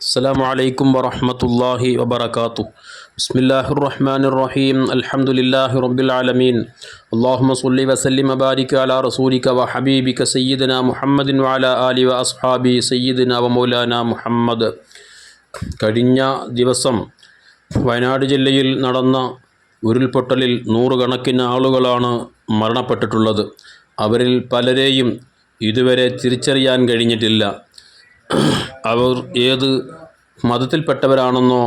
السلام عليكم ورحمة الله وبركاته بسم الله الرحمن الرحيم الحمد لله رب العالمين اللهم صل وسلم وبارك على رسولك وحبيبك سيدنا محمد وعلى آله وأصحابه سيدنا ومولانا محمد കഴിഞ്ഞ ദിവസം വയനാട് ജില്ലയിൽ നടന്ന ഉരുൾപൊട്ടലിൽ നൂറുകണക്കിന് ആളുകളാണ് മരണപ്പെട്ടിട്ടുള്ളത് അവരിൽ പലരെയും ഇതുവരെ തിരിച്ചറിയാൻ കഴിഞ്ഞിട്ടില്ല അവർ ഏത് മതത്തിൽപ്പെട്ടവരാണെന്നോ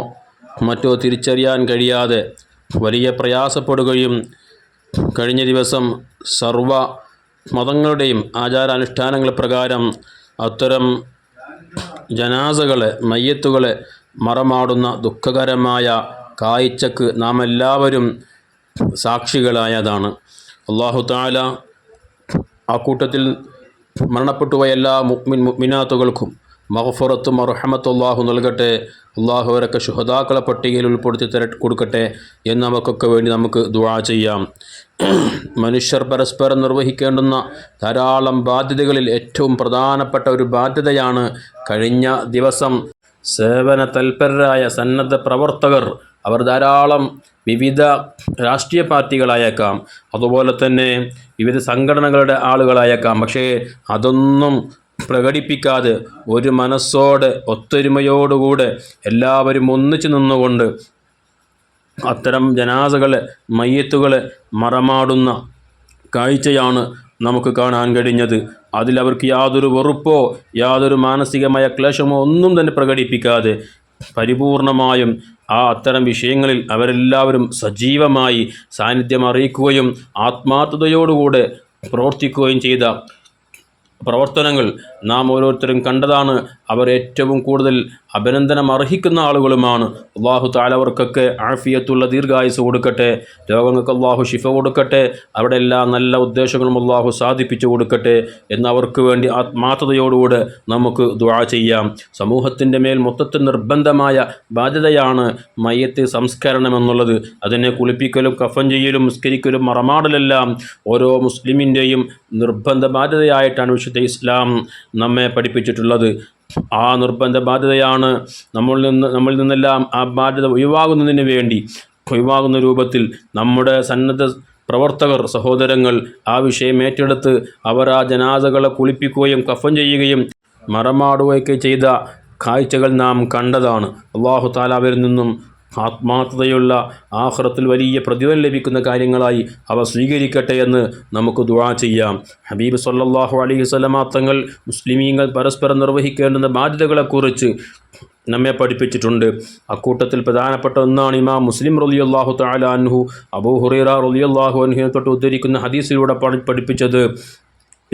മറ്റോ തിരിച്ചറിയാൻ കഴിയാതെ വലിയ പ്രയാസപ്പെടുകയും കഴിഞ്ഞ ദിവസം സർവ മതങ്ങളുടെയും ആചാരാനുഷ്ഠാനങ്ങൾ പ്രകാരം അത്തരം ജനാസകളെ മയ്യത്തുകളെ മറമാടുന്ന ദുഃഖകരമായ കാഴ്ചക്ക് നാം എല്ലാവരും സാക്ഷികളായതാണ്. അള്ളാഹു താല ആ കൂട്ടത്തിൽ മരണപ്പെട്ടുപോയ എല്ലാ മുക്മിൻ മുക്മിനാത്തുകൾക്കും മഹഫുറത്തും അർഹമത്തും അള്ളാഹു നൽകട്ടെ. അള്ളാഹു അവരൊക്കെ ശുഹദാക്കളെ പട്ടികയിൽ ഉൾപ്പെടുത്തി തര കൊടുക്കട്ടെ എന്ന് നമുക്കൊക്കെ വേണ്ടി നമുക്ക് ദുവാ ചെയ്യാം. മനുഷ്യർ പരസ്പരം നിർവഹിക്കേണ്ടുന്ന ധാരാളം ബാധ്യതകളിൽ ഏറ്റവും പ്രധാനപ്പെട്ട ഒരു ബാധ്യതയാണ് കഴിഞ്ഞ ദിവസം സേവന തൽപരരായ സന്നദ്ധ പ്രവർത്തകർ. അവർ ധാരാളം വിവിധ രാഷ്ട്രീയ പാർട്ടികളായേക്കാം. അതുപോലെ തന്നെ വിവിധ സംഘടനകളുടെ ആളുകളായേക്കാം. പക്ഷേ അതൊന്നും പ്രകടിപ്പിക്കാതെ ഒരു മനസ്സോടെ ഒത്തൊരുമയോടുകൂടെ എല്ലാവരും ഒന്നിച്ചു നിന്നുകൊണ്ട് അത്തരം ജനാസകളെ മയ്യത്തുകളെ മറമാടുന്ന കാഴ്ചയാണ് നമുക്ക് കാണാൻ കഴിഞ്ഞത്. അതിലവർക്ക് യാതൊരു വെറുപ്പോ യാതൊരു മാനസികമായ ക്ലേശമോ ഒന്നും തന്നെ പ്രകടിപ്പിക്കാതെ പരിപൂർണമായും ആ അത്തരം വിഷയങ്ങളിൽ അവരെല്ലാവരും സജീവമായി സാന്നിധ്യം അറിയിക്കുകയും ആത്മാർത്ഥതയോടുകൂടെ പ്രവർത്തിക്കുകയും ചെയ്ത പ്രവർത്തനങ്ങൾ നാം ഓരോരുത്തരും കണ്ടതാണ്. അവർ ഏറ്റവും കൂടുതൽ അഭിനന്ദനം അർഹിക്കുന്ന ആളുകളുമാണ്. അള്ളാഹു താലവർക്കൊക്കെ ആഫിയത്തുള്ള ദീർഘായുസ് കൊടുക്കട്ടെ. രോഗങ്ങൾക്ക് അള്ളാഹു ശിഫ കൊടുക്കട്ടെ. അവിടെ എല്ലാ നല്ല ഉദ്ദേശങ്ങളും അള്ളാഹു സാധിപ്പിച്ചു കൊടുക്കട്ടെ എന്നവർക്ക് വേണ്ടി ആത്മാർത്ഥതയോടുകൂടെ നമുക്ക് ദുആ ചെയ്യാം. സമൂഹത്തിന്റെ മേൽ മൊത്തത്തിൽ നിർബന്ധമായ ബാധ്യതയാണ് മയ്യത്ത് സംസ്കരണം എന്നുള്ളത്. അതിനെ കുളിപ്പിക്കലും കഫൻ ചെയ്യലും നിസ്കരിക്കലും മറമാടലെല്ലാം ഓരോ മുസ്ലിമിന്റെയും നിർബന്ധ ബാധ്യതയായിട്ടാണ് വിശുദ്ധ ഇസ്ലാം നമ്മെ പഠിപ്പിച്ചിട്ടുള്ളത്. ആ നിർബന്ധ ബാധ്യതയാണ് നമ്മളിൽ നിന്ന് നമ്മളിൽ നിന്നെല്ലാം ആ ബാധ്യത ഒഴിവാകുന്നതിന് വേണ്ടി ഒഴിവാകുന്ന രൂപത്തിൽ നമ്മുടെ സന്നദ്ധ പ്രവർത്തകർ സഹോദരങ്ങൾ ആ വിഷയം ഏറ്റെടുത്ത് അവർ ആ ജനാസകളെ കുളിപ്പിക്കുകയും കഫൻ ചെയ്യുകയും മറമാടുകയൊക്കെ ചെയ്ത കാഴ്ചകൾ നാം കണ്ടതാണ്. അള്ളാഹു താലാവിൽ നിന്നും ആത്മാർത്ഥതയുള്ള ആഹ്റത്തിൽ വലിയ പ്രതിഫലം ലഭിക്കുന്ന കാര്യങ്ങളായി അവ സ്വീകരിക്കട്ടെ എന്ന് നമുക്ക് ദുവാ ചെയ്യാം. ഹബീബ് സല്ലാഹു അലൈഹി സ്വലമാ തങ്ങൾ മുസ്ലിമീങ്ങൾ പരസ്പരം നിർവഹിക്കേണ്ടുന്ന ബാധ്യതകളെക്കുറിച്ച് നമ്മെ പഠിപ്പിച്ചിട്ടുണ്ട്. അക്കൂട്ടത്തിൽ പ്രധാനപ്പെട്ട ഒന്നാണ് ഇമാം മുസ്ലിം റലിയല്ലാഹു താല അൻഹു അബൂ ഹുറൈറ റലിയല്ലാഹു അൻഹുവിനെ തൊട്ട് ഉദ്ധരിക്കുന്ന ഹദീസിലൂടെ പഠിപ്പിച്ചത്.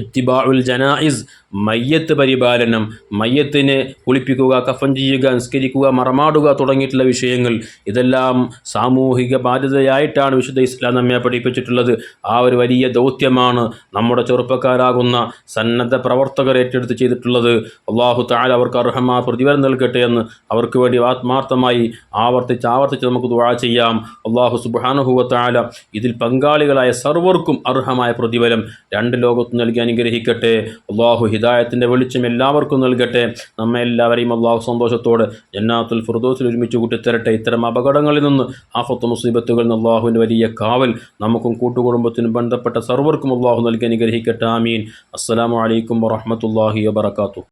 ഇത്തിബാഉൽ ജനായിസ് മയ്യത്ത് പരിപാലനം മയ്യത്തിനെ കുളിപ്പിക്കുക കഫൻ ചെയ്യുക നിസ്കരിക്കുക മറമാടുക തുടങ്ങിയിട്ടുള്ള വിഷയങ്ങൾ. ഇതെല്ലാം സാമൂഹിക ബാധ്യതയായിട്ടാണ് വിശുദ്ധ ഇസ്ലാം നമ്മെ പഠിപ്പിച്ചിട്ടുള്ളത്. ആ ഒരു വലിയ ദൗത്യമാണ് നമ്മുടെ ചെറുപ്പക്കാരാകുന്ന സന്നദ്ധ പ്രവർത്തകർ ഏറ്റെടുത്ത് ചെയ്തിട്ടുള്ളത്. അള്ളാഹു താല അവർക്ക് അർഹമാ പ്രതിഫലം നൽകട്ടെ എന്ന് അവർക്ക് വേണ്ടി ആത്മാർത്ഥമായി ആവർത്തിച്ച് ആവർത്തിച്ച് നമുക്ക് ദുആ ചെയ്യാം. അള്ളാഹു സുബാനുഹുവ താല ഇതിൽ പങ്കാളികളായ സർവർക്കും അർഹമായ പ്രതിഫലം രണ്ട് ലോകത്ത് നൽകി. അനുഗ്രഹിക്കട്ടെ. അള്ളാഹു ഹിദായത്തിന്റെ വെളിച്ചം എല്ലാവർക്കും നൽകട്ടെ. നമ്മെ എല്ലാവരെയും അള്ളാഹു സന്തോഷത്തോടെ ജന്നാത്തുൽ ഫുർദോസിൽ ഒരുമിച്ച് കൂട്ടിത്തരട്ടെ. ഇത്തരം അപകടങ്ങളിൽ നിന്ന് ആഫത്ത് മുസീബത്തുകളിൽ നിന്ന് അള്ളാഹുവിന്റെ വലിയ കാവൽ നമുക്കും കൂട്ടുകുടുംബത്തിനും ബന്ധപ്പെട്ട സർവർക്കും അള്ളാഹു നൽകി അനുഗ്രഹിക്കട്ടെ. ആമീൻ. അസ്സലാമു അലൈക്കും വറഹമത്തല്ലാഹി വബർക്കാത്തു